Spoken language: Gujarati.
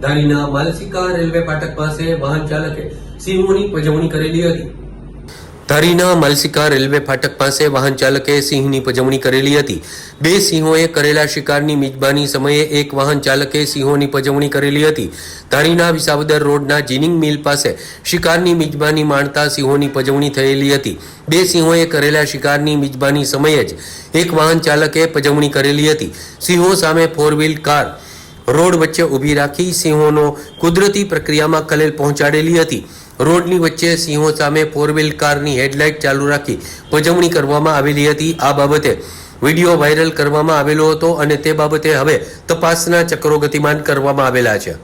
ધારીના માલસિકા રેલવે ફાટક પાસે વાહન ચાલકે સિંહોની પજવણી કરેલી હતી. ધારીના માલસિકા રેલવે ફાટક પાસે વાહન ચાલકે સિંહની પજવણી કરેલી હતી. બે સિંહોએ કરેલા શિકારની મિજબાની સમયે એક વાહન ચાલકે સિંહોની પજવણી કરેલી હતી. ધારીના વિસાવદર રોડના જીનિંગ મિલ પાસે શિકારની મિજબાની માણતા સિંહોની પજવણી થયેલી હતી. બે સિંહોએ કરેલા શિકારની મિજબાની સમયે જ એક વાહન ચાલકે પજવણી કરેલી હતી. સિંહો સામે ફોર વ્હીલ કાર રોડ વચ્ચે ઊભી રાખી સિંહોનો કુદરતી પ્રક્રિયામાં ખલેલ પહોંચાડેલી હતી. રોડની વચ્ચે સિંહો સામે ફોર વ્હીલ કારની હેડલાઇટ ચાલુ રાખી પજવણી કરવામાં આવેલી હતી. આ બાબતે વીડિયો વાયરલ કરવામાં આવેલો હતો અને તે બાબતે હવે તપાસના ચક્રો ગતિમાન કરવામાં આવેલા છે.